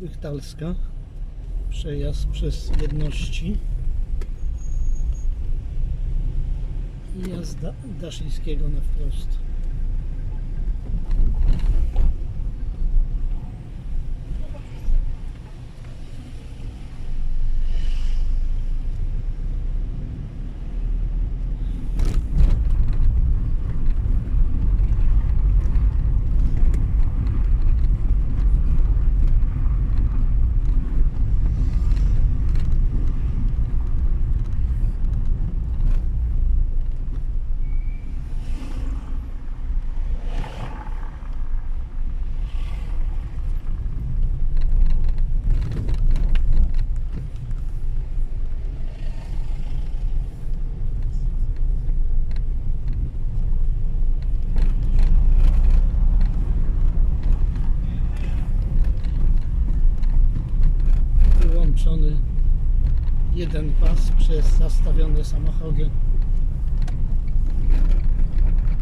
Rychtalska. Przejazd przez jedności. I jazda Daszyńskiego na wprost. Wyłączony jeden pas przez zastawione samochody